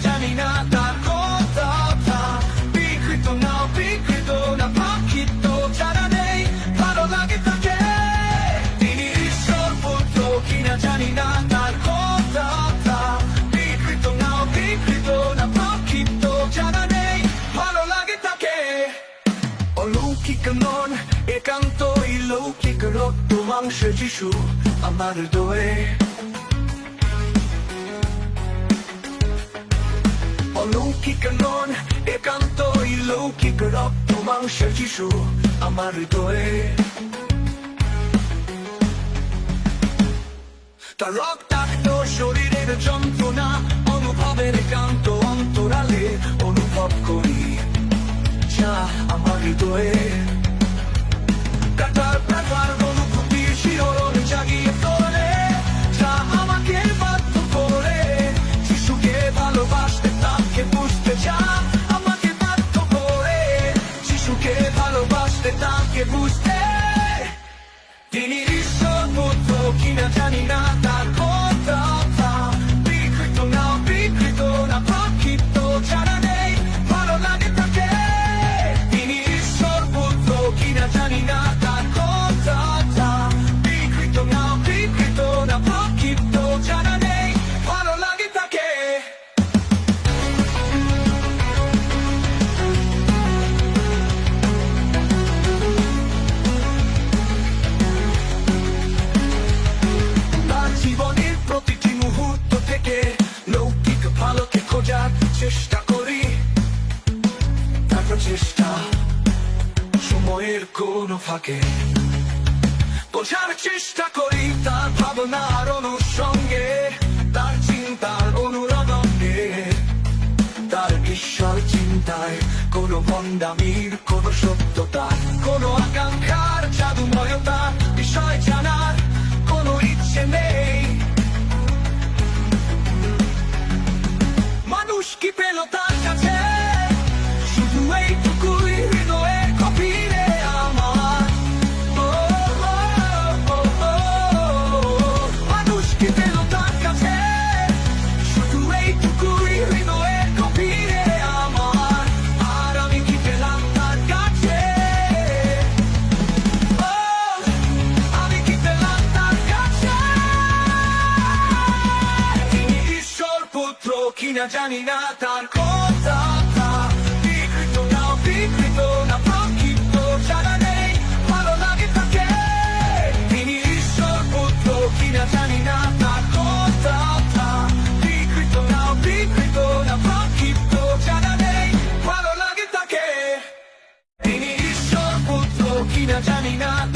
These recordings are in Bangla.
জানি না তার কথা বিকৃত না বিকৃত না পাখিত জানা নেই ভালো লাগে তাকে তিনি ঈশ্বর পুত্র কিনা জানি না তার কথা বিকৃত না বিকৃত না পাখিত জানা নেই ভালো লাগে তাকে অলৌকিক নন একান্তই লৌকিক রক্ত মাংস যিশু আমার হৃদয়ে অলৌকিক নন একান্তই লৌকিক রক্ত মাংস যিশু আমার হৃদয়ে। তার রক্তাক্ত শরীরের যন্ত্রণা পুত্র কিনা জানি না ফাঁকে বোঝার চেষ্টা করি তার ভাবনার অনুসঙ্গে, তার চিন্তার অনুরণনে তার ঈশ্বর চিন্তায় কোন ভণ্ডামির কোন সত্যতা, কোন আকাঙ্ক্ষার জাদুময়তা, বিষয় জানার কোন ইচ্ছে নেই। মানুষ কি পেল তার কিনা জানি না তার কথা বিকৃত না বিকৃত না জানা নেই ভালো লাগে তাকে তিনি ঈশ্বর পুত্র কিনা না না না জানি না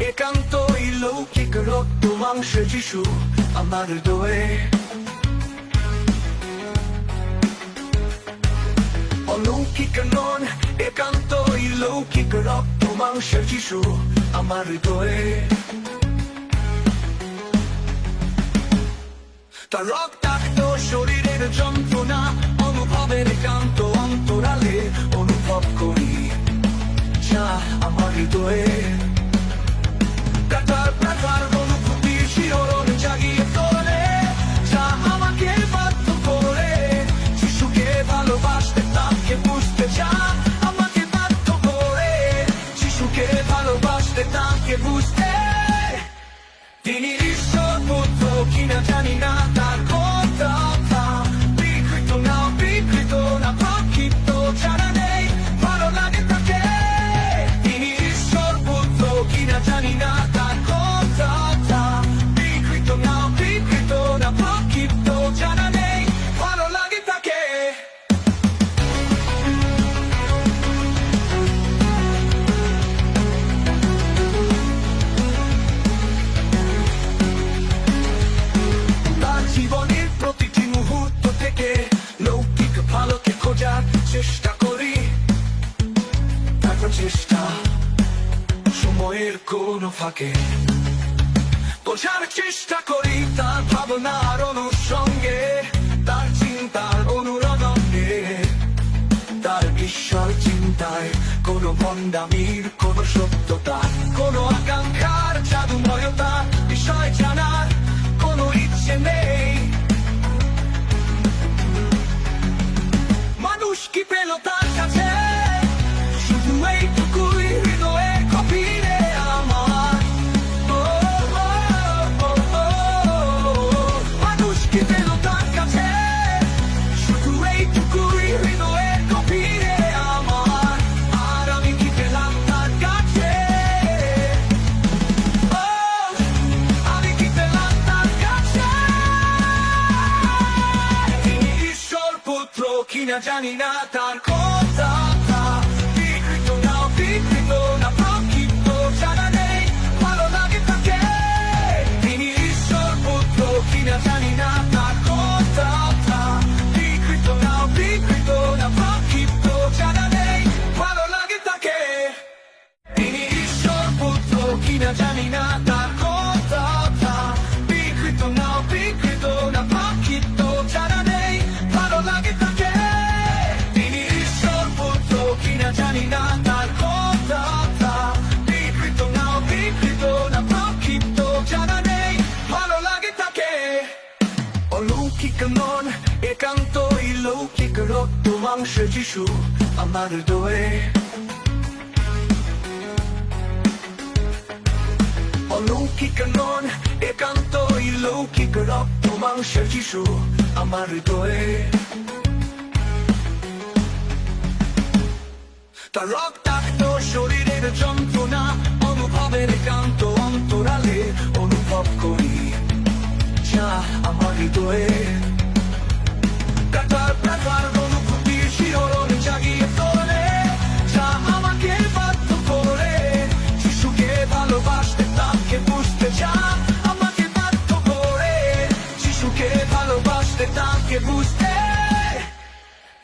একান্তই লৌকিক রক্ত মাংস যিশু আমার হৃদয়ে অলৌকিক নন লৌকিক রক্ত মাংস যিশু আমার হৃদয়ে তার রক্তাক্ত শরীরের যন্ত্রণা অনুভবের একান্ত অন্তরালে অনুভব করি। যা আমার হৃদয়ে ফাঁকে বোঝার চেষ্টা করি তার ভাবনার অনুসঙ্গে, তার চিন্তার অনুরণনে তার ঈশ্বর চিন্তায় কোনো ভণ্ডামির キなジャになったらこうさビッグとなビッグとなプロキットじゃなねえパロ投げかけビニーショルもっとキなジャになったらこうさビッグとなビッグとなプロキットじゃなねえパロ投げかけビニーショルもっとキなジャになった একান্তই লৌকিক রক্ত মাংস যিশু আমার হৃদয়ে অলৌকিক নন একান্তই লৌকিক রক্ত মাংস যিশু আমার হৃদয়ে তার রক্তাক্ত শরীরের যন্ত্রণা অনুভবের একান্ত অন্তরালে অনুভব করি, যা আমার হৃদয়ে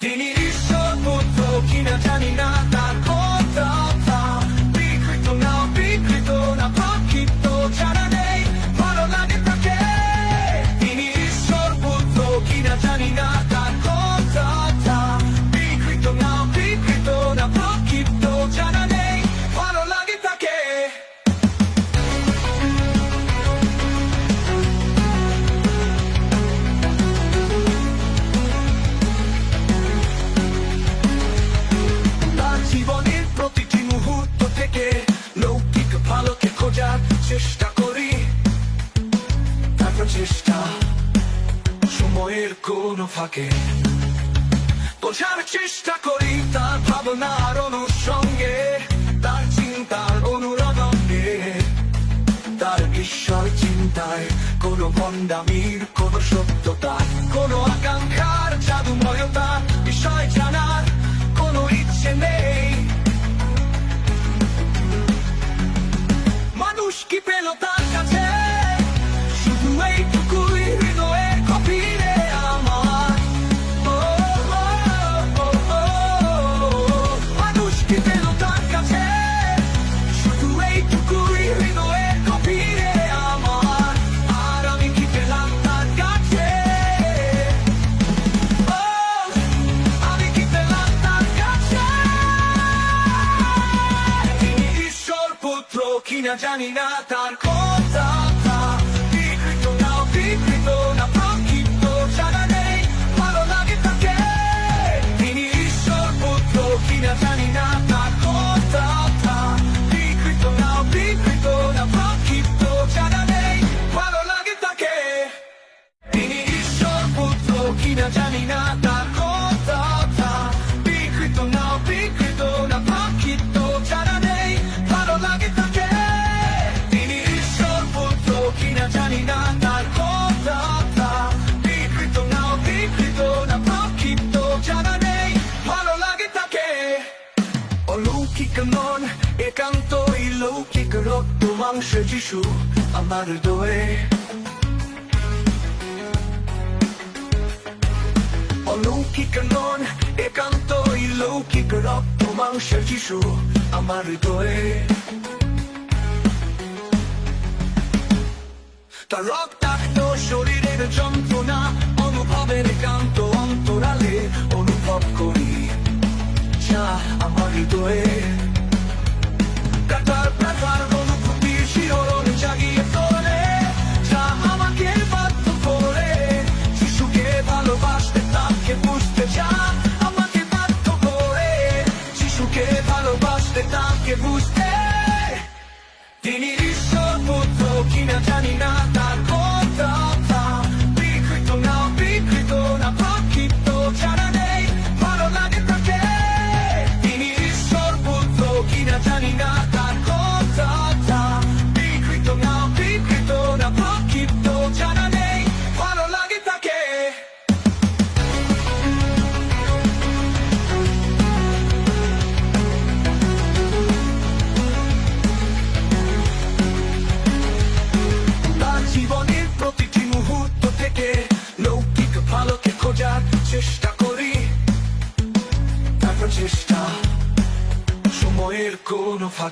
তিনি ঈশ্বর পুত্র কিনা জানি না তার কথা ভাবনার অনুসঙ্গে তার চিন্তার অনুরণনে তার ঈশ্বর চিন্তায় কোনো ভণ্ডামির কোনো সত্যতা কোনো আকাঙ্ক্ষার জাদুময়তা বিষয় জানার কোনো ইচ্ছে নেই মানুষ কি পেল তার কিনা জানি না তার না বিকৃত না জানা নেই ভালো লাগে তাকে তিনি ঈশ্বর পুত্র কিনা না জানি না 是技术，阿妈的对。অলৌকিকগণ একান্তই লৌকিক রক্ত মাংসের যিশু আমার হৃদয়ে তার রক্তাক্ত শরীরের যন্ত্রণা অনুভবের একান্ত অন্তরালে অনুভব করি। যা আমার হৃদয়ে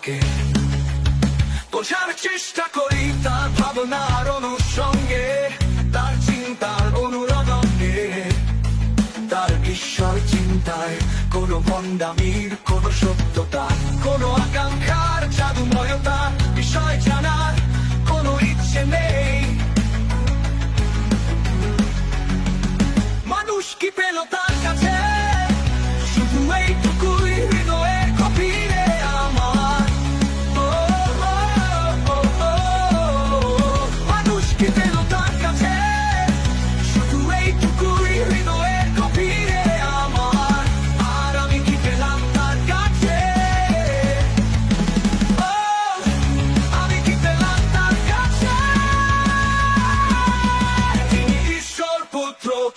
থাকে। বোঝার চেষ্টা করি তার ভাবনা আর অনুসঙ্গে, তার চিন্তার অনুরণনে। তার ঈশ্বর চিন্তায় কোনো ভণ্ডামির, কোনো সত্যতা, কোনো আকাঙ্ক্ষার জাদুময়তা বিষয় জানার কোনো ইচ্ছে নেই। মানুষ কি পেল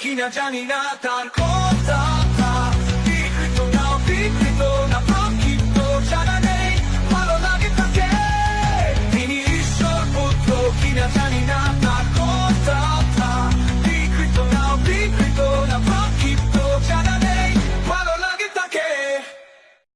কিনা জানি না তার কোন